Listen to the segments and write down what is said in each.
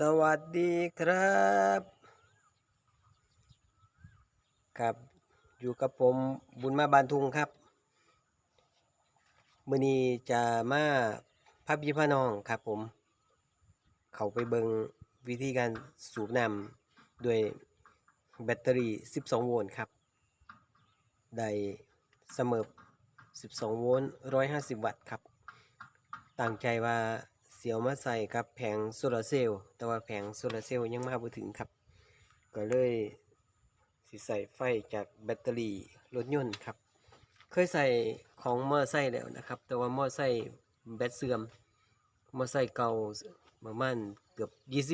สวัสดีครับ ครับอยู่กับผมบุญมาบานทุงครับมือนี้จะมาพับยีพนองครับผม เขาไปเบิงวิธีการสูบน้ำด้วยแบตเตอรี่ 12 โวลต์ครับ ได้เสมอ12 โวลต์ 150 วัตต์ครับ ตั้งใจว่า สียวมาใส่กับแผงโซลาร์เซลล์แต่ว่าแผงโซลาร์เซลล์ยังมาบ่ถึงครับ ก็เลยสิใส่ไฟจากแบตเตอรี่รถยนต์ครับ เคยใส่ของมอเตอร์ไซค์แล้วนะครับ แต่ว่ามอเตอร์ไซค์แบตเสื่อมมอเตอร์ไซค์เก่าประมาณเกือบ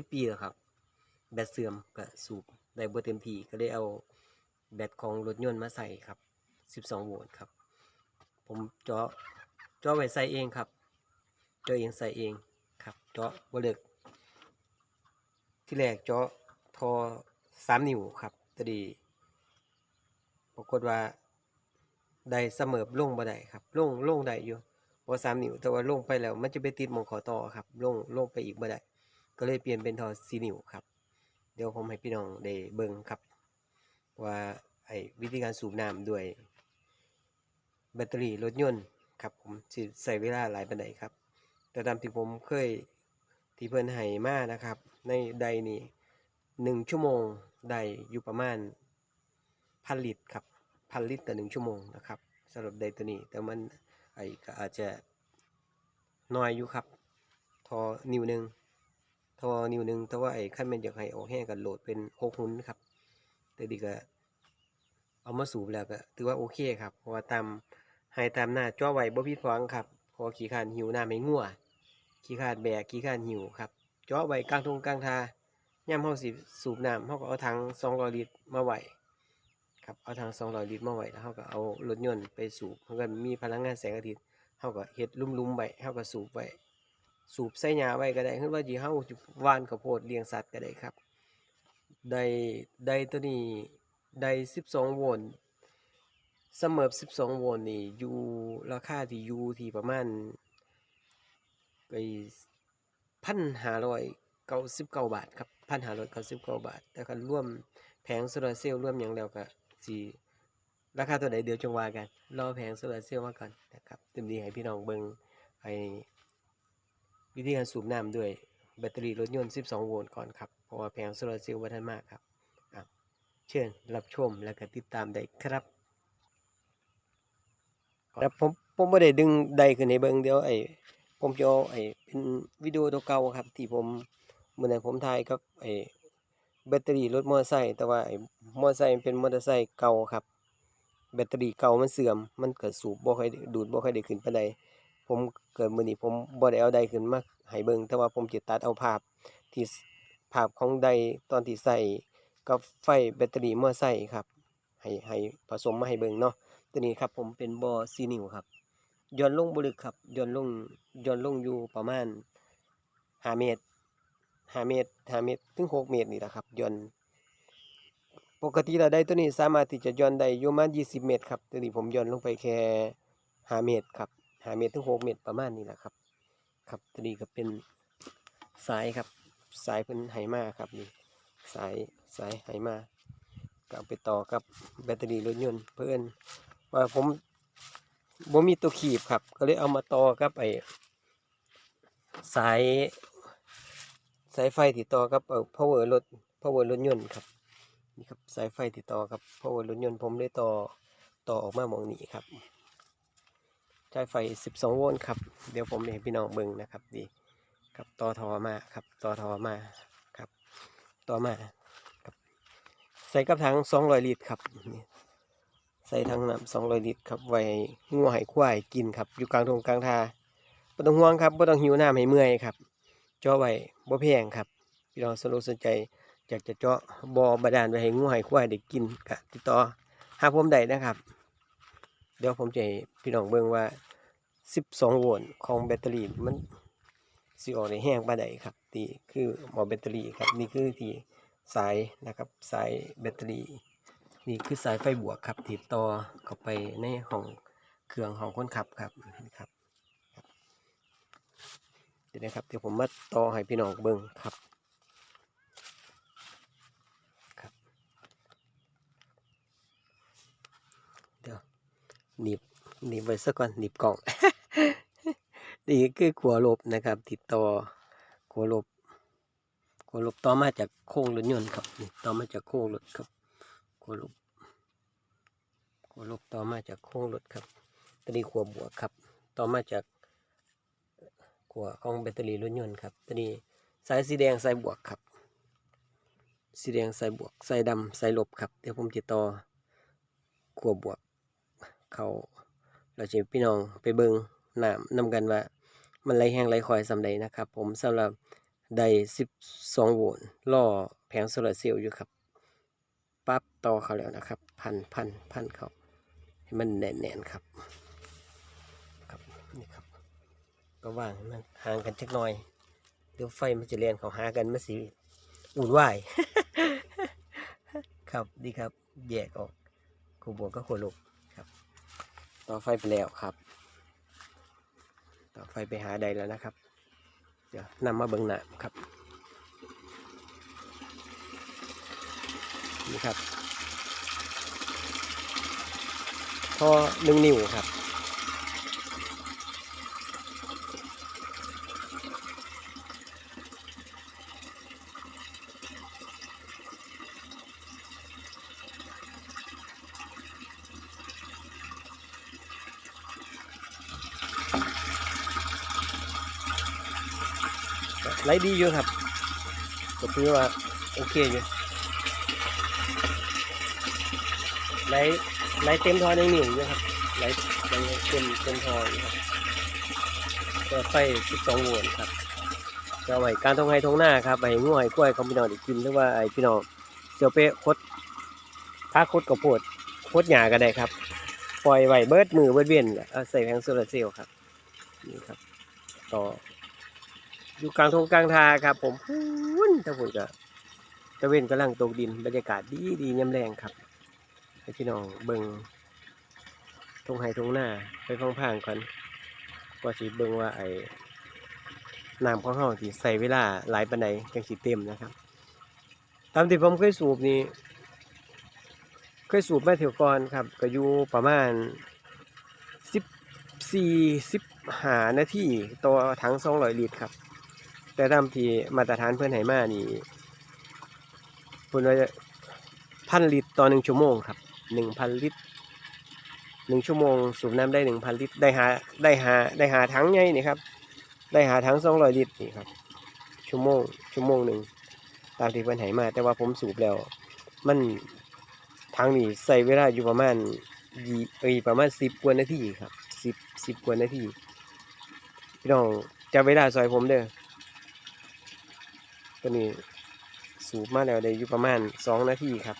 20 ปีแล้วครับ แบตเสื่อมก็สูบได้บ่เต็มที่ก็เลยเอาแบตของรถยนต์มาใส่ครับ 12 โวลต์ครับ ผมเจาะเจาะไว้ใส่เองครับ เจาะเองใส่เอง ครับ เจาะบ่เลิกที่แรกเจาะทอ3นิ้วครับตดีปรากฏว่าได้เสมอลงบ่ได้ครับลงลงได้อยู่เพราะ3นิ้วแต่ว่าลงไปแล้ว มันจะไปติดมองขอต่อครับลงลงไปอีกบ่ได้ก็เลยเปลี่ยนเป็นทอ4นิ้วครับ เดี๋ยวผมให้พี่น้องได้เบิ่งครับ ว่าไอ้วิธีการสูบน้ำด้วยแบตเตอรี่รถยนต์ครับผมใช้เวลาหลายปานใดครับ แต่ตามที่ผมเคยที่เพิ่นให้มานะครับ ในใดนี่หนึ่งชั่วโมงได้อยู่ประมาณพันลิตรครับพันลิตรต่อหนึ่งชั่วโมงนะครับสำหรับใดตัวนี้ แต่มันไอก็อาจจะน้อยอยู่ครับ ทอนิ้วหนึ่งทอนิ้วหนึ่งแต่ว่าไอ้ขั้นแมันอยากให้ออกแห้งกันโหลดเป็นหกหุ่นครับ แต่ดีก็เอามาสูบแล้วก็ถือว่าโอเคครับเพราะว่าตามให้ตามหน้าจ้อไว้บ่ผิดหวังครับพอขี้ขานหิวน้ำให้งัว ขี้ขานแบกขี้ขานหิวครับเจ้อไว้กลางทุ่งกลางทายามเฮาสิสูบน้ำเฮาก็เอาถัง200ลิตรมาไว้ครับเอาถัง200ลิตรมาไว้แล้วเฮาก็เอารถยนต์ไปสูบมันก็มีพลังงานแสงอาทิตย์เฮาก็เฮ็ดลุ่มๆไว้เฮาก็สูบไว้สูบใส่หญ้าไว้ก็ได้คือว่าสิเฮาสิหว่านข้าวโพดเลี้ยงสัตว์ก็ได้ครับได้ได้ตัวนี้ได้12 โวลต์เสมอ12 โวลต์นี่อยู่ราคาที่อยู่ที่ประมาณ ไป1,599บเก้าบาทครับ1,599บเก้าบาท แต่คันรวมแผงโซลาร์เซลล์ร่วมหยังแล้วก็สิราคาตัวใดเดี๋ยวจงว่ากัน รอแผงโซลาร์เซลล์มาก่อนนะครับเต็มที่ให้พี่น้องเบิงไอ้วิธีการสูบน้ำด้วยแบตเตอรี่รถยนต์ 12 โวลต์ก่อนครับ เพราะว่าแผงโซลาร์เซลล์บ่ทันมากครับ เชิญรับชมแล้วก็ติดตามได้ครับครับผมผมบ่ได้ดึงใดขึ้นให้เบิ่งเดี๋ยวไอ ผมจะเอาไอ้เป็นวิดีโอตัวเก่าครับ ที่ผมเมื้อนั้นผมถ่ายกับไอ้แบตเตอรี่รถมอเตอร์ไซค์แต่ว่าไอ้มอเตอร์ไซค์มันเป็นมอเตอร์ไซค์เก่าครับ แบตเตอรี่เก่ามันเสื่อม มันเก็สูบบ่ค่อยดูดบ่ค่อยได้ขึ้นปานใดผมเกิดมื้อนี้ผมบ่ได้เอาใดขึ้นมาให้เบิ่งแต่ว่าผมจะตัดเอาภาพที่ภาพของใดตอนที่ใส่กับไฟแบตเตอรี่มอเตอร์ไซค์ครับให้ให้ผสมมาให้เบิ่งเนาะตัวนี้ครับผมเป็นบ่อ4นิ้วครับ ย่อนลงบ่ลึกครับย่อนลงย่อนลงอยู่ประมาณ5เมตร5เมตร5เมตรถึง6เมตรนี่แหละครับย่อนปกติแล้วได้ตัวนี้สามารถที่จะย่อนได้อยู่ประมาณ20เมตรครับตัวนี้ผมย่อนลงไปแค่5เมตรครับ5เมตรถึง6เมตรประมาณนี้แหละครับ ครับตัวนี้ก็เป็นสายครับสายเพิ่นไหมาครับนี่สายสายไหมาก็เอาไปต่อกับแบตเตอรี่รถยนต์เพื่อนว่าผม บ่มีตัวขีบครับ ก็เลยเอามาต่อกับไอ้สายสายไฟที่ต่อกับเอ่อ power รถ power รถยนต์ครับนี่ครับสายไฟติดต่อครับเพราะว่ารถยนต์ผมได้ต่อต่อออกมามองนี้ครับใช้ไฟ 12 โวลต์ครับ เดี๋ยวผมให้พี่น้องเบิ่งนะครับดีครับต่อทอมาครับต่อทอมาครับต่อมาครับใส่กับถัง200 ลิตรครับนี่ ใส่ถังน้ำ200ลิตรครับไว้ให้งัวให้ควายกินครับ อยู่กลางทงกลางทาบ่ต้องห่วงครับบ่ต้องหิวน้ำให้เมื่อยครับจ่อไว้บ่แพงครับพี่น้องสนอกสนใจอยากจะเจาะบ่อบาดาลไว้ให้งูให้ควายได้กินก็ติดต่อหาผมได้นะครับ เดี๋ยวผมจะให้พี่น้องเบิ่งว่า 12 โวลต์ของแบตเตอรี่มันสิออกได้แห้งปานใดครับนี่คือหมอแบตเตอรี่ครับนี่คือที่สายนะครับสายแบตเตอรี่ นี่คือสายไฟบวกครับติดต่อเข้าไปในห้องเครื่องของคนขับครับนะครับเดี๋ยวนะครับเดี๋ยวผมมาต่อให้พี่น้องเบิ้งครับครับเดี๋ยวหนีบหนีบไว้สักก่อนหนีบกล่องนี่คือขัวลบนะครับ ติดต่อขัวลบขัวลบต่อมาจากโค้งรถยนต์ครับต่อมาจากโค้งรถครับขัวลบ วลบต่อมาจากโค้งรถครับตัวดีขัวบวกครับ ต่อมาจากขัวของแบตเตอรี่รถยนต์ครับตัวดีสายสีแดงสายบวกครับ สีแดงสายบวกสายดำสายลบครับเดี๋ยวผมจะต่อขัวบวก เขาเราจะพี่น้องไปเบิงน้ำนำกันว่า มันไหลแห้งไหลคอยสำใดนะครับ ผมสำหรับได้12 โวลต์ล่อแผงโซลาร์เซลล์อยู่ครับปั๊บต่อเขาแล้วนะครับ พันพันพันเขา ให้มันแน่นๆครับครับนี่ครับ ก็ว่างมันห่างกันจักหน่อยเดี๋ยวไฟมันจะเลียนเขาหากันมาสิอุ่นวายครับดีครับแยกออกขบวกก็ขวลุกครับ ต่อไฟไปแล้วครับ ต่อไฟไปหาใดแล้วนะครับ เดี๋ยวนำมาเบิ้งหน้าครับนี่ครับ ท่อหนึ่งนิ้วครับ ไหลดีอยู่ครับก็ถือว่า โอเคอยู่ไหล ไหลเต็มทอในหนึ่งอยู่ครับไหลไหลเต็มเต็มทออยู่ครับก็ไฟ12โวลต์ครับจะเอาไว้การทงไห้ทงหน้าครับไอ้ง่วยกล้วยเขาพี่น้องได้กินหรือว่าไอพี่น้องเสียวเป๊ะคดถ้าคดกับโพดคดหยาก็ได้ครับ ปล่อยไว้เบิดมือเบิดเวียนเอาใส่แผงโซลาร์เซลล์ครับนี่ครับ ต่อ อยู่กลางทงกลางทาครับ ผมพูนตะฝุ่นก็ตะเวนกำลังตกดินบรรยากาศดีดียามแรงครับ ให้พี่น้องเบิงทงไห้ทงหน้าไปพังๆก่อนว่าสิเบิงว่าไอ้น้ำของเฮาที่ใส่เวลาหลายปานใดจังสิเต็มนะครับ ตามที่ผมเคยสูบนี่เคยสูบมาเที่ยวก่อนครับ ก็อยู่ประมาณ14 15นาทีต่อถัง200ลิตรครับ แต่ตามที่มาตรฐานเพื่อนไหมานี่พูดว่าพันลิตรต่อหนึ่งชั่วโมงครับ หนึ่งพันลิตรหนึ่งชั่วโมงสูบน้ำได้หนึ่งพันลิตรได้หาได้หาได้หาถังใหญ่นี่ครับ ได้หาถังสองร้อยลิตรนี่ครับ ชั่วโมงชั่วโมงหนึ่งตามที่เพื่อนไหมา แต่ว่าผมสูบแล้ว มันถังนี่ใส่เวลาอยู่ประมาณยี่เอ้ยประมาณสิบกว่านาทีครับสิบสิบกว่านาทีพี่น้องจะเวลาซอยผมเด้อตัวนี้สูบมาแล้วได้อยู่ประมาณสองนาทีครับ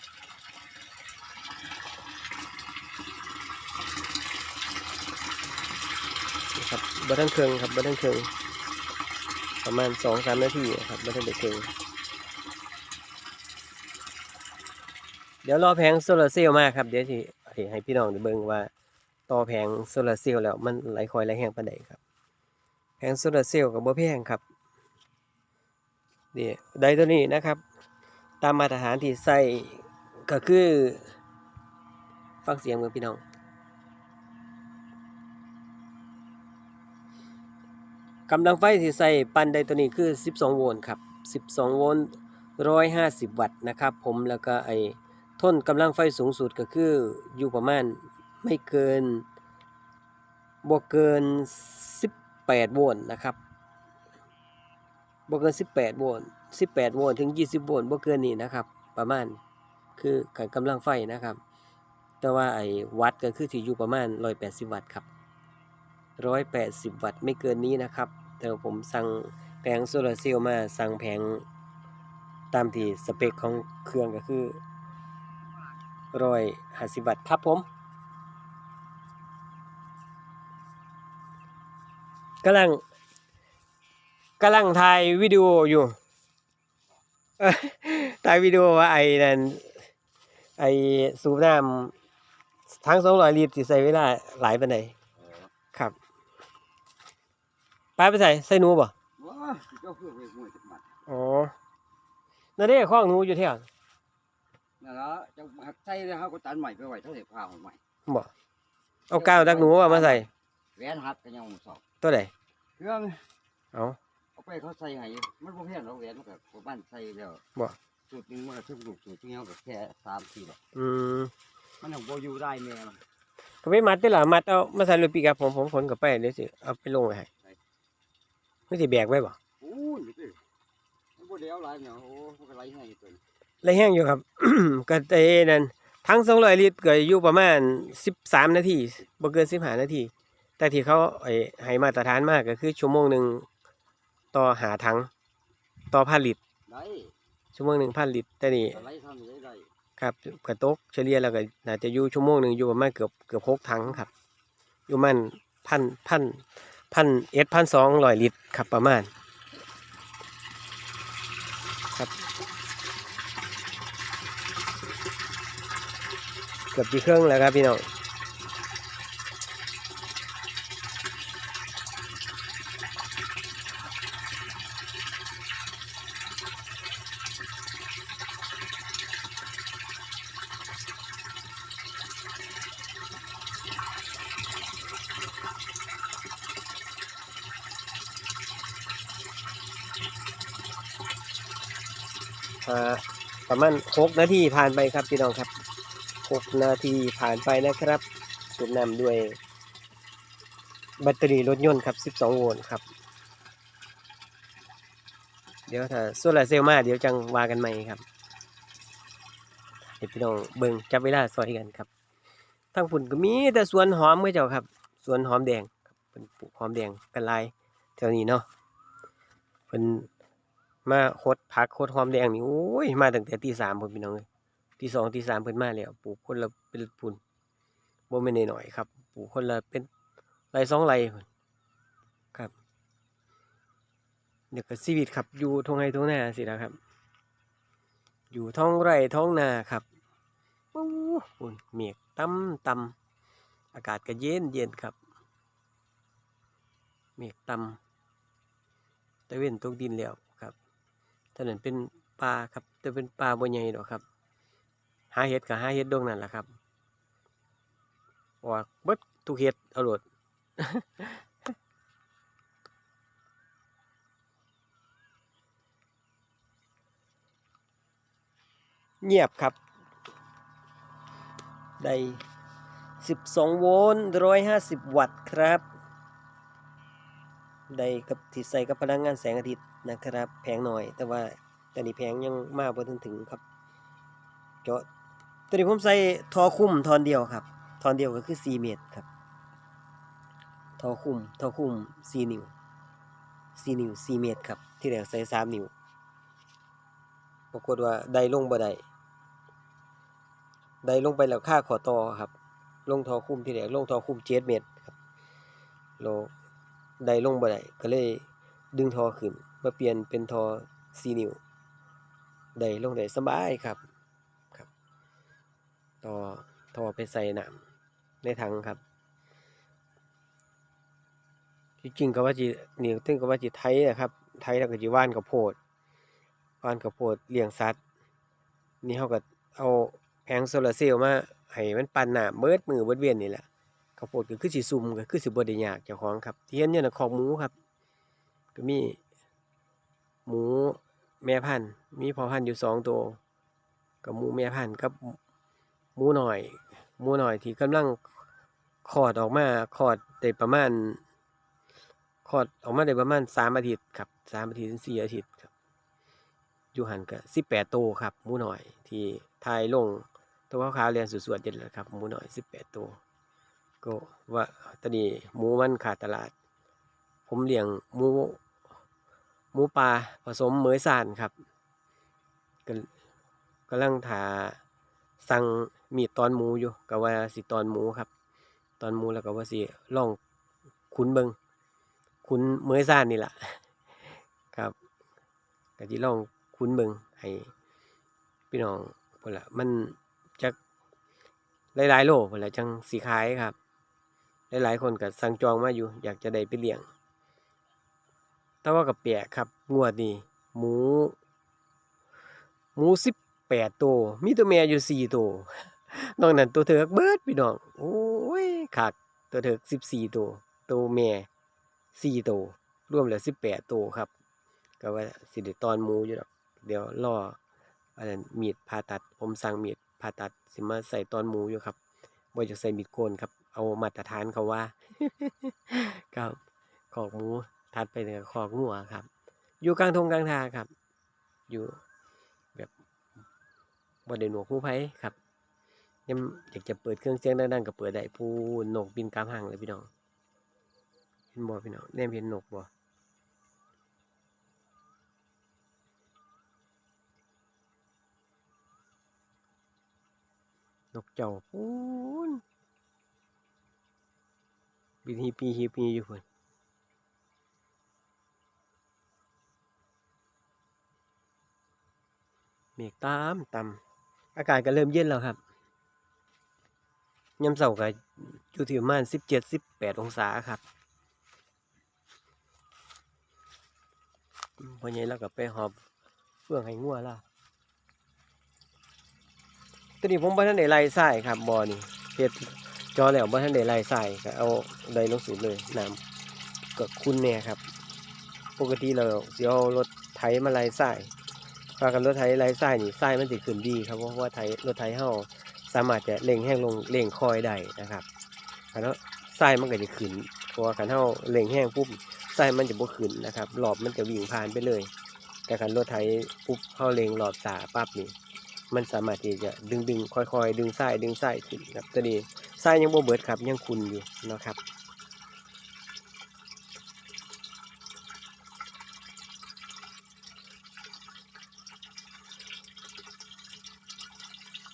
นี่ครั บัทันเครื่องครับบัทันเครื่องประมาณสองสามนาทีครับบัทันเด็กเครื่องเดี๋ยวรอแผงโซลาร์เซลล์มาครับ เดี๋ยวที่ให้พี่น้องด้เบิ่งว่าต่อแผงโซลาร์เซลล์แล้วมันไหลคอยไหลแห้งปานใดครับ แผงโซลาร์เซลล์กับบ่แพงครับนี่ไดตัวนี้นะครับ ตามมาตรฐานที่ใส่ก็คือ ฟังเสียงมือพี่น้อง กำลังไฟที่ใส่ปันไดตัวนี้คือ 12 โวลต์ครับ 12 โวลต์ 150 วัตต์นะครับผมแล้วก็ไอ้ทนกำลังไฟสูงสุดก็คืออยู่ประมาณไม่เกินบ่เกิน 18 โวลต์นะครับบ่เกิน 18 โวลต์ 18 โวลต์ถึง 20 โวลต์บ่เกินนี้นะครับ ประมาณคือการกำลังไฟนะครับ แต่ว่าไอ้วัตต์ก็คือที่อยู่ประมาณ 180 วัตต์ครับ 180 วัตต์ไม่เกินนี้นะครับ แต่ผมสั่งแผงโซลาร์เซลล์มาสั่งแผงตามที่สเปคของเครื่องก็คือ150วัตต์ครับผม กำลังกำลังถ่ายวิดีโออยู่ถ่ายวิดีโอว่าไอ้นั่นไอ้สูบน้ำทั้งสองร้อยลิตรสิใส่เวลาหลายปานรับ ไปไปใส่ใส่หนูบ่ว้าเจ้าเพื่อนไปมวยจักบัดอ๋อนั่นเด้ข้องหนูอยู่แถวนั่นละเจ้าหักใจเลยฮะก็ตันใหม่ไปไว้เท่าไหร่พาใหม่บ่เอาก้าวดักหนูเอามาใส่แหวนหักกันยังสอบตัวใดเครื่องเอาเอาไปเขาใส่ให้มันบ่แพงหรอกแหวนมันก็บ่บ้านใส่แล้วบ่สูตรหนึงมันก็ถึงลูกสูตรที่เฮาก็แค่3 4ดอกอืมมันยังบ่อยู่ได้แม่มันก็ไปมัดได้ล่ะมัดเอามาใส่รถปีกับผมผมขนกลับไปเดี๋ยวสิเอาไปลงไว้ให้ ไม่สิแบกไว้บ่โอ้ยนี่ติมันบ่ได้เอาหลายเนี่ยโอ้มันก็ไหลให้ตัวนี้ไรแห้งอยู่ครับ ก็ไอ้นั่นทั้ง200ลิตรก็อยู่ประมาณ13นาทีบ่เกิน15นาที แต่ที่เขาไอ้ให้มาตรฐานมากก็คือชั่วโมงหนึงต่อหาถังต่อพันลิตรได้ชั่วโมงหนึงพันลิตรแต่นี่ก็ไหลทำได้ได้ครับกระตกเฉลี่ยแล้วก็น่าจะอยู่ชั่วโมงหนึ่งอยู่ประมาณเกือบเกือบหกถังครับ อยู่มันพันพัน พันเอ็ดพันสองร้อยลิตรครับประมาณครับเกือบที่เครื่องแล้วครับพี่น้องอ่า ประมาณหกนาทีผ่านไปครับพี่น้องครับหกนาทีผ่านไปนะครับสูบน้ำด้วยแบตเตอรี่รถยนต์ครับ 12 โวลต์ครับ เดี๋ยวถ้าโซลาร์เซลล์มาเดี๋ยวจังว่ากันใหม่ครับเดี๋ยวพี่น้องเบิ่งจับเวลาซอยกันครับทั้งฝุ่นก็มีแต่สวนหอมเมื่เจ้าครับสวนหอมแดงครับเป็นปลูกหอมแดงกันลายแถวนี้เนาะเพิ่น มาโคดผักโคดหอมแดงนี่โอ้ยมาตั้งแต่ตีสามพุ่นพี่น้องเอ้ยตีสองตีสามเพิ่นมาแล้วปลูกคนละเป็นพุ่นบ่แม่นน้อยครับปลูกคนละเป็นไรสองไรพุ่นครับเดี๋ยวก็ชีวิตครับอยู่ทงไห้ทงนาสินะครับ อยู่ท้องไร่ท้องนาครับปู้ฝุ่นเมฆต่ำต่ำอากาศก็เย็นเย็นครับ เมฆต่ำตะเว้นตกดินแล้ว ครับถนนเป็นป่าครับแต่เป็นป่าบ่ใหญ่ดอกครับ หาเห็ดกับหาเห็ดดงนั่นแหละครับว่าเบิดทุกเห็ดเอาโลดเงียบครับ ได้ 12 โวลต์150 วัตต์ครับ ได้กับที่ใส่กับพลังงานแสงอาทิตย์ นะครับ แพงหน่อย แต่ว่าแต่นี่แพงยังมากพอถึงถึงครับเจาะตัวนี้ผมใส่ทอคุ้มทอนเดียวครับ ทอนเดียวก็คือ 4 เมตรครับ ทอคุ้มทอคุ้ม4 นิ้ว 4 นิ้ว 4 เมตรครับ ที่เหลือใส่ 3 นิ้วปรากฏว่าได้ลงบ่ได้ได้ลงไปแล้วค่าขอต่อครับ ลงทอคุ้มที่แรกลงทอคุ้มเจ็ดเมตรครับโลได้ลงบ่ได้ก็เลยดึงทอขึ้น มาเปลี่ยนเป็นทอ4นิ้วได้ลงได้สบายครับครับ ต่อทอไปใส่น้ำในถังครับจริงก็ว่าจินี่ถึงก็ว่าจิไทยนะครับไทยแล้วก็จิว่านกับโพดว่านข้าวโพดเลี้ยงสัตว์ นี่เขาก็เอาแผงโซลาร์เซลล์มาให้มันปั่นน้ำเบิดมือเบิดเวียนนี่แหละข้าวโพดก็คือสิซุ่มก็คือสิบ่ได้ยากเจ้าของครับเที่เห็นอยู่น่ะของหมูครับ ก็มี หมูแม่พันธุ์มีพ่อพันธุ์อยู่สองตัวกับหมูแม่พันธุ์กับหมูหน้อยหมูหน้อยที่กำลังคลอดออกมาคลอดได้ประมาณคลอดออกมาได้ประมาณสามอาทิตย์ครับสามอาทิตย์ถึงสี่อาทิตย์ครับอยู่หันก็สิบแปดโตวครับหมูหน่อย ที่ทายลงตัวขาวๆเรียนสวดๆเด็ดเลยครับหมูหน่อยสิบแปดตัวก็ว่าตอนนี้หมูมันขาดตลาด ผมเลี้ยงหมู หมูปลาผสมเหมยสานครับก็กำลังถาสั่งมีตอนหมูอยู่ก็ว่าสิตอนหมูครับ ตอนหมูแล้วก็ว่าสิลองคุ้นเบิงคุ้นเหมยสานนี่แหละครับก็สิลองคุ้นเบิงให้พี่น้องพุ่นละมันจักหลายๆโลพุ่นละจังสีขายครับ หลายๆคนก็สั่งจองมาอยู่ อยากจะได้ไปเลี้ยง แต่ว่ากับแปลกครับ งวดนี้หมู หมูสิบแปดตัว มีตัวแม่อยู่สี่ตัวนอกนั้นตัวเถิกเบิดพี่น้อง โอ้ยคักตัวเถิก14ตัว ตัวแม่4ตัวรวมแล้ว18ตัวครับ ก็ว่าสิได้ตอนหมูอยู่ดอกเดี๋ยวรออันนั้นมีดผ่าตัด ผมสั่งมีดผ่าตัดสิมาใส่ตอนหมูอยู่ครับบ่อยากใส่มีดโกนครับ เอามาตรฐานเขาว่า ครับ ขอกหมู ถัดไปเนี่ยขอกงัวครับ อยู่กลางทงกลางทางครับ อยู่แบบบ่ได้หนวกหูไผครับยังอยากจะเปิดเครื่องเสียงดังๆก็เปิดได้ผู้นกบินกลางห้างเลยพี่น้องเห็นบ่พี่น้องแนมเห็นนกบ่นกเจ้าปูนบินฮีปีฮีปีอยู่คน มฆตามต่ำอากาศก็เริ่มเย็นแล้วครับยามเสาร์ก็อยู่ที่ประมาณสิบเจ็ดสิบแปดองศาครับอืมพอใหญ่แล้วก็ไปหอบเฟื่องให้งัวแล้วตัวนี้ผมบ่ทันได้ไล่สายครับบ่อนี่เฮ็ดจอแล้วบ่ทันได้ไล่สายก็เอาไดลงสูบเลยน้ำก็คุณแน่ครับ ปกติเราเสิเอารถไถมาไล่สายพากันรถไถไล่สายนี่สายมันสิขึ้นดีครับเพราะว่าไถรถไถเฮาสามารถจะเร่งแห้งลงเร่งคอยได้นะครับคันเฮาสายมันก็จะขึ้นเพราะว่าคันเฮาเร่งแห้งปุ๊บไสายมันจะบ่ขึ้นนะครับรอบมันจะวิ่งผ่านไปเลย แต่คันรถไถปุ๊บเฮาเร่งรอบสาปั๊บนี่มันสามารถที่จะดึงดึงค่อยๆ ดึงไส้ดึงไส้ขึ้นครับตัวนี้ไส้ยังบ่เบิดครับยังคุณอยู่นะครับ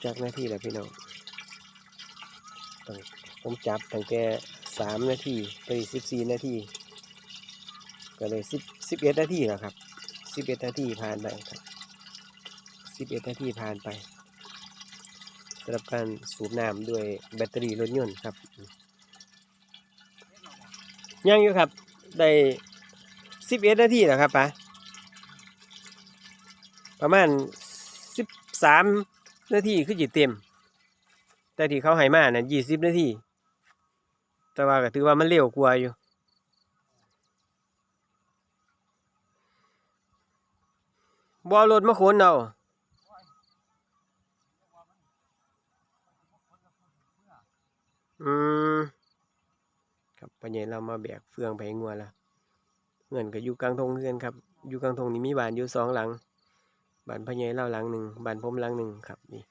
จากหน้าที่แล้วพี่น้องต้องผมจับตั้งแต่สามนาทีไปสิบสี่นาทีก็เลยสิบสิบเอ็ดนาทีแล้วครับสิบเอ็ดนาทีผ่านไปครับสิบเอ็ดนาทีผ่านไปสำหรับการสูบน้ำด้วยแบตเตอรี่รถยนต์ครับยังอยู่ครับได้สิบเอ็ดนาทีแล้วครับปะประมาณสิบสาม นาทีคือจิตเต็ม แต่ที่เขาให้มาเนี่ยยี่สิบนาทีแต่ว่าก็ถือว่ามันเร็วกว่าอยู่ บอรถมาขนเอาอืมครับปัญญาเรามาแบกเฟืองไปงัวละเงินก็อยู่กลางทงเงินครับ อยู่กลางทงนี่มีบ้านอยู่สองหลัง บานพญายเล่าหลังหนึ่งบานผมหลังหนึ่งครับนี่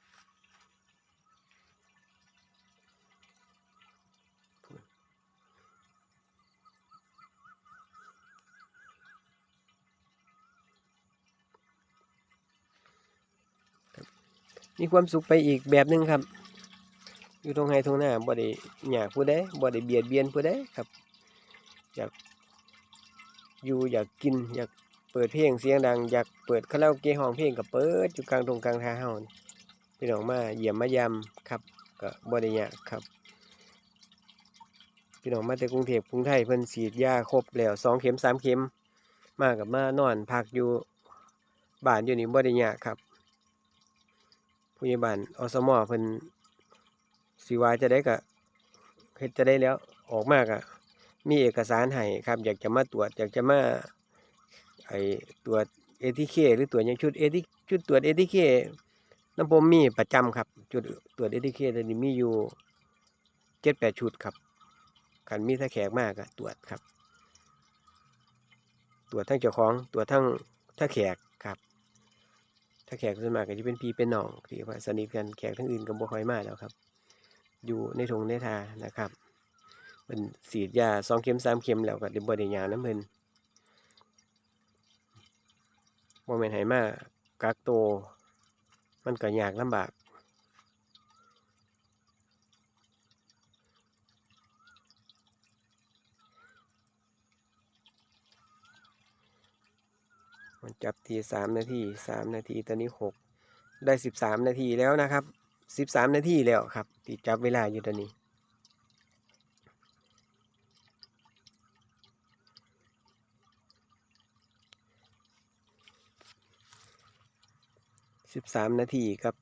มีความสุขไปอีกแบบหนึ่งครับ อยู่ตรงไห้ตรงหน้าบ่ได้อยากผู้ใดบ่ได้เบียดเบียนผู้ใดครับ อยากอยู่อยากกินอยาก เปิดเพลงเสียงดังอยากเปิดคาราโอเกะห้องเพลงก็เปิดอยู่กลางตรงกลางทางเฮาพี่น้องมาเยี่ยมมายามครับก็บ่ได้ยากครับ พี่น้องมาจากกรุงเทพกรุงไทยเพิ่นฉีดยาครบแล้วสองเข็มสามเข็ม มากับมานอนพักอยู่บ้านอยู่นี่บ่ได้ยากครับผู้ใหญ่บ้านอสมเพิ่นสิว่าจะได้ก็เฮ็ดจะได้แล้วออกมากอะมีเอกสารให้ครับ อยากจะมาตรวจอยากจะมา ไอตรวจเอทีเคหรือตรวจยังชุดเอทีชุดตรวจเอทีเคน้ำผมมีประจำครับ จุดตรวจเอทีเคตอนนี้มีอยู่เจ็ดแปดชุดครับกันมีถ้าแขกมากอะตรวจครับ ตรวจทั้งเจ้าของตรวจทั้งถ้าแขกครับ ถ้าแขกส่วนมากก็จะเป็นพีเป็นน้องที่ว่าสนิทกันแขกทั้งอื่นก็บ่ค่อยมากแล้วครับ อยู่ในทงในทานะครับเป็นสีดยาสองเข็มสามเข็มแล้วก็ได้บริยางน้ำเพิ่น โมเมนไหมากักโตวมันก็ยากลำบาก มันจับทีสามนาทีสามนาทีตอนนี้หกได้สิบสามนาทีแล้วนะครับสิบสามนาทีแล้วครับที่จับเวลาอยู่ตอนนี้ สิบสามนาทีครับ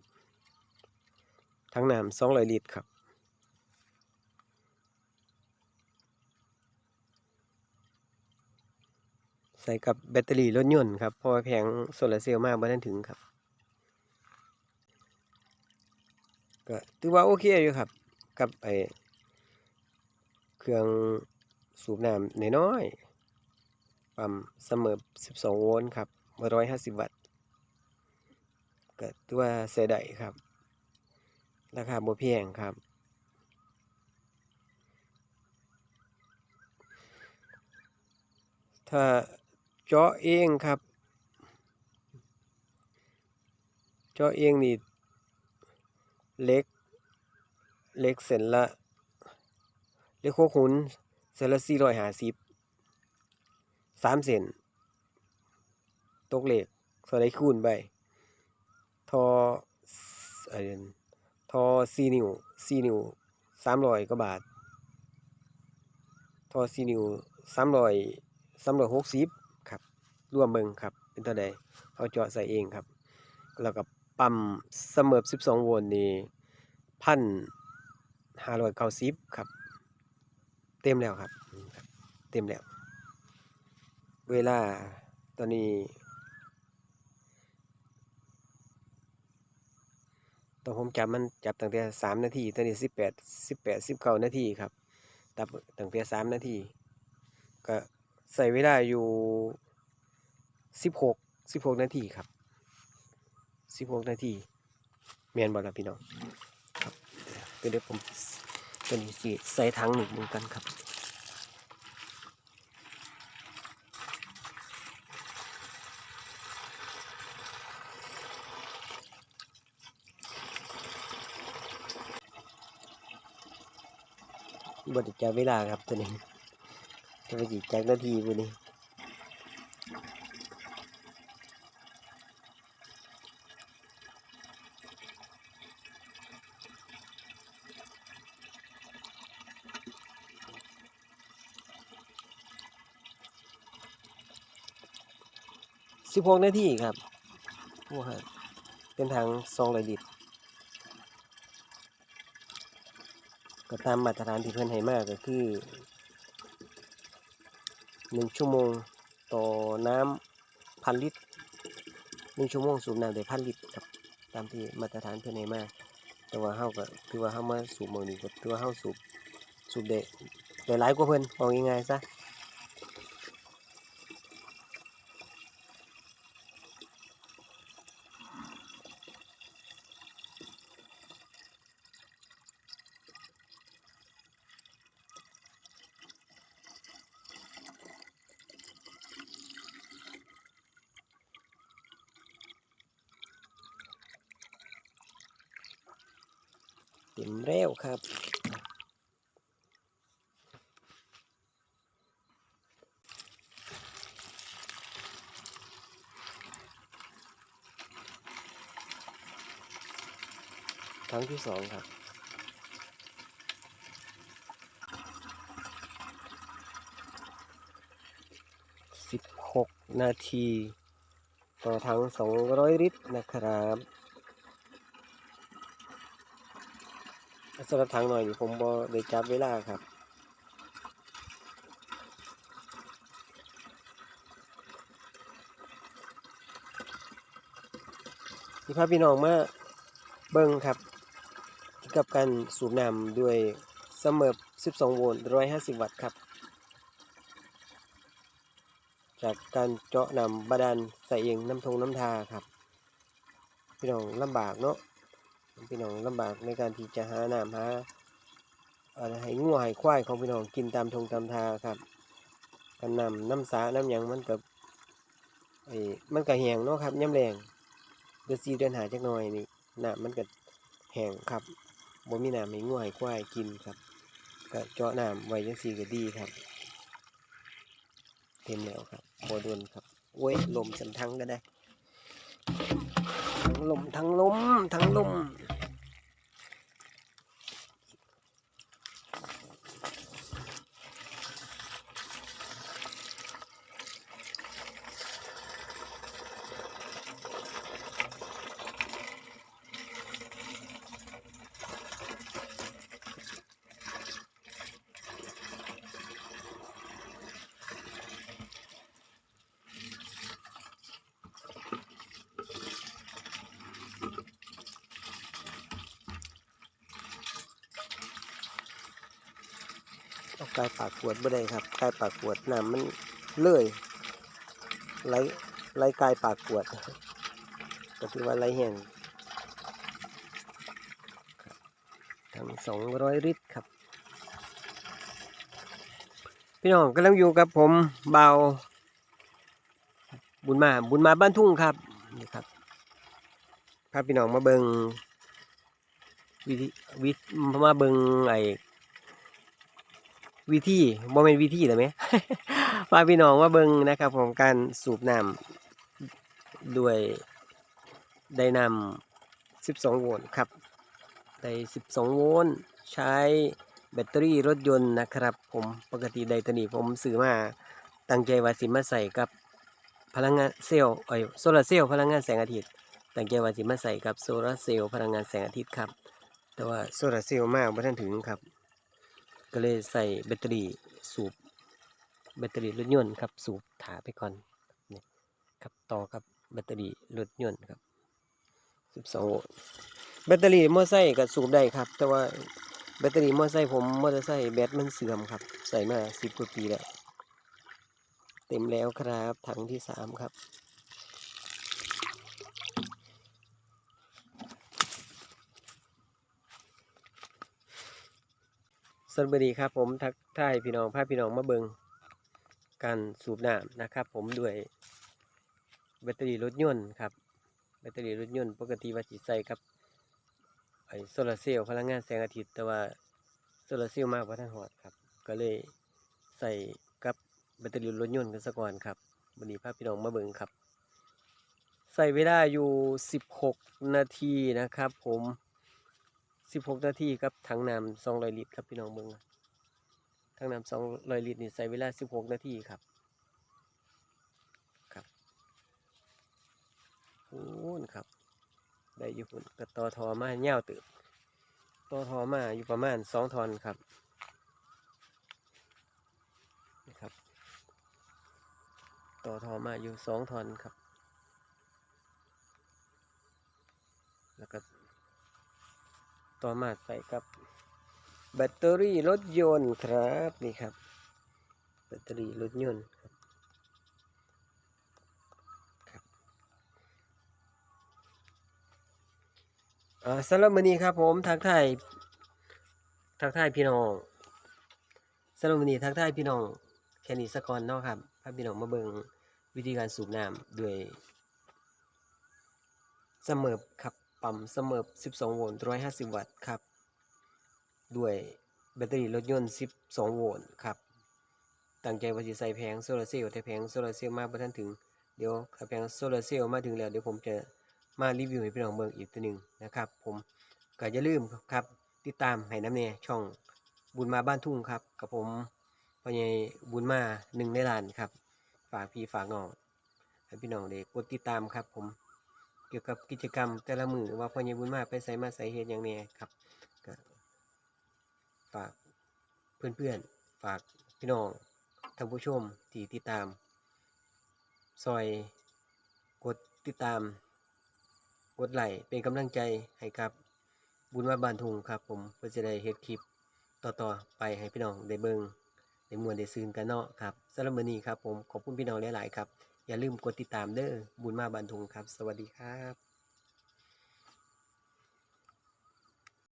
ทั้งน้ำ200ลิตรครับใส่กับแบตเตอรี่รถยนต์ครับเพราะแผงโซลาร์เซลล์มากบ่ทันถึงครับ ก็ถือว่าโอเคอยู่ครับ กับไอ้เครื่องสูบน้ำน้อยๆปั๊มเสมอ 12 โวลต์ครับ 150 วัตต์ ก็ถือว่าใช้ได้ครับ ราคาบ่แพงครับ ถ้าเจาะเองครับ เจาะเองนี่เล็ก เล็กเส้นละ เล็กโคขุนเส้นละ450 3เส้นตกเหล็กเท่าใดคูณไป ทออันนั้นทอ4นิ้ว4นิ้ว300กว่าบาท ทอ4นิ้ว300 360ครับรวมเบิงครับ เป็นเท่าใดเฮาเจาะใส่เองครับ แล้วก็ปั๊มเสมอ12โวลต์นี่1,590ครับ เต็มแล้วครับอืมแล้วครับ เต็มแล้ว เวลาตอนนี้ ตอนผมจับมันจับตั้งแต่3นาทีตอนนี้18 18 19นาทีครับตับตั้งแต่3นาทีก็ใช้เวลาอยู่16 16นาทีครับ16นาทีแม่นบ่ล่ะพี่น้องครับเดี๋ยวเดี๋ยวผมตัวนี้สิใส่ถังหนึ่งเหมือนกันครับ บไดจับเวลาครับตัวนี้จะไปจีจักนาทีบุนี้สิบหกนาทีครับว้าเป็นทางสองร้อยลิตร ก็ตามมาตรฐานที่เพิ่นให้มากก็คือหนึ่งชั่วโมงต่อน้ำพันลิตรหนึ่งชั่วโมงสูบน้ำได้พันลิตรครับตามที่มาตรฐานเพิ่นให้มาก แต่ว่าเฮาก็คือว่าเฮามาสูบมือนี้ก็คือว่าเฮาสูบสูบได้ได้หลายกว่าเพื่อนเอาง่ายๆซะ งที่สองครับ สิบหกนาที ต่อถังสองร้อยลิตรนะครับสำหรับถังหน่อยผมบอได้จับเวลาครับนี่พาพี่น้องมาเบิ่งครับ กับการสูบน้ำด้วยเสมอ12 โวลต์ 150 วัตต์ครับ จากการเจาะน้ำบาดาลใส่เองน้ำทงน้ำทาครับ พี่น้องลำบากเนาะ พี่น้องลำบากในการที่จะหาน้ำหาอะไรให้งัวให้ควายของพี่น้องกินตามทงตามทาครับกันน้ำน้ำสาน้ำหยังมันกับไอ้มันก็แหงเนาะครับย่ำแรงเดือนสี่เดือนหาจักหน่อยนี่น้ำมันก็แหงครับ บ่มีน้ำให้ง่วยควายกินครับก็เจาะน้ำไว้ยังสีก็ดีครับ เต็มแล้วครับบ่โดนครับโอ้ยลมสันทั้งก็ได้ ทั้งลมทั้งลมทั้งลม กายปากขวดบ่ได้ครับกายปากขวดน้ำมันเลื่อยไหลไหลกายปากขวดก็ถือว่าไหลแห้งทั้งสองร้อยลิตรครับ พี่น้องกำลังอยู่กับผมเบา บุญมาบุญมาบ้านทุ่งครับนี่ครับพาพี่น้องมาเบิงวิธีวิมาเบิงไอ วิธีบ่เป็นวิธีเหรอไหมพาพี่น้องมาเบิงนะครับของการสูบน้ำด้วยไดนำ12โวลต์ครับได12โวลต์ใช้แบตเตอรี่รถยนต์นะครับ ผมปกติไดตัวนี้ผมซื้อมาตั้งใจว่าสิมาใส่กับพลังงานเซลล์เอ้ยโซลาร์เซลล์พลังงานแสงอาทิตย์ตั้งใจว่าสิมาใส่กับโซลาร์เซลล์พลังงานแสงอาทิตย์ครับ แต่ว่าโซลาร์เซลล์มากไม่ทันถึงครับ ก็เลยใส่แบตเตอรี่สูบแบตเตอรี่รถยนต์ครับสูบถาไปก่อนนี่ครับต่อกับแบตเตอรี่รถยนต์ครับ12โวลต์แบตเตอรี่มอเตอไซค์ก็สูบได้ครับ แต่ว่าแบตเตอรี่มอเตอไซค์ผมมอเตอร์ไซค์แบตมันเสื่อมครับ ใส่มา10กว่าปีแล้วเต็มแล้วครับถังที่สามครับ สวัสดีครับผมทักทายพี่น้องพาพี่น้องมาเบิงการสูบน้ำนะครับ ผมด้วยแบตเตอรี่รถยนต์ครับแบตเตอรี่รถยนต์ปกติว่าจิตใส่กับไอโซลาร์เซลล์พลังงานแสงอาทิตย์แต่ว่าโซลาร์เซลล์มากกว่าท่านหอดครับ ก็เลยใส่กับแบตเตอรี่รถยนต์กันซะก่อนครับวันนี้พาพี่น้องมาเบิงครับ ใส่เวลาอยู่ 16 นาทีนะครับ ผม 16นาทีครับถังน้ำ200ลิตรครับพี่น้องเบิ่งถังน้ำ200ลิตรนี่ใส่เวลา16นาทีครับครับโอ้นครับได้อยู่พุ่นก็ต่อทอมาเงาวตึบต่อทอมาอยู่ประมาณ2ทอนครับนี่ครับต่อทอมาอยู่2ทอนครับ แล้วก็ ต่อมาใส่กับแบตเตอรี่รถยนต์ครับนี่ครับ แบตเตอรี่รถยนต์ครับครับอ่าสำหรับมื้อนี้ครับผมทักทายทักทายพี่น้องสำหรับมื้อนี้ทักทายพี่น้องแค่นี้สักก่อนเนาะครับพาพี่น้องมาเบิ่งวิธีการสูบน้ำด้วยเสมอครับ ปั๊มเสมอ12 โวลต์150 วัตต์ครับ ด้วยแบตเตอรี่รถยนต์ 12 โวลต์ครับ ตั้งใจว่าจะใส่แผงโซลาร์เซลล์แต่แผงโซลาร์เซลล์มาบ่ทันถึง เดี๋ยวถ้าแผงโซลาร์เซลล์มาถึงแล้ว เดี๋ยวผมจะมารีวิวให้พี่น้องเบิ่งอีกตัวหนึ่งนะครับ ผมก็อย่าลืมครับติดตามให้น้ำเนช่องบุญมาบ้านทุ่งครับกับผมพ่อใหญ่บุญมาหนึ่งในล้านครับ ฝากพี่ฝากน้องให้พี่น้องได้กกดติดตามครับผม กี่ยวกับกิจกรรมแต่ละมือว่าพ่อใหญ่บุญมาไปใส่มาใส่เฮ็ดอย่างนี้ครับก็ฝากเพื่อนๆ ฝากพี่น้องท่านผู้ชมที่ติดตาม ซอยกดติดตาม กดไลค์เป็นกำลังใจให้กับบุญมาบานทุงครับ ผมเพื่อจะได้เฮ็ดคลิปต่อๆไปให้พี่น้องได้เบิงได้มวนได้ซืนกันเนาะครับสำหรับมื้อนี้ครับผมขอบคุณพี่น้องหลายๆครับ อย่าลืมกดติดตามเด้อบุญมาบันทุงครับ สวัสดีครับ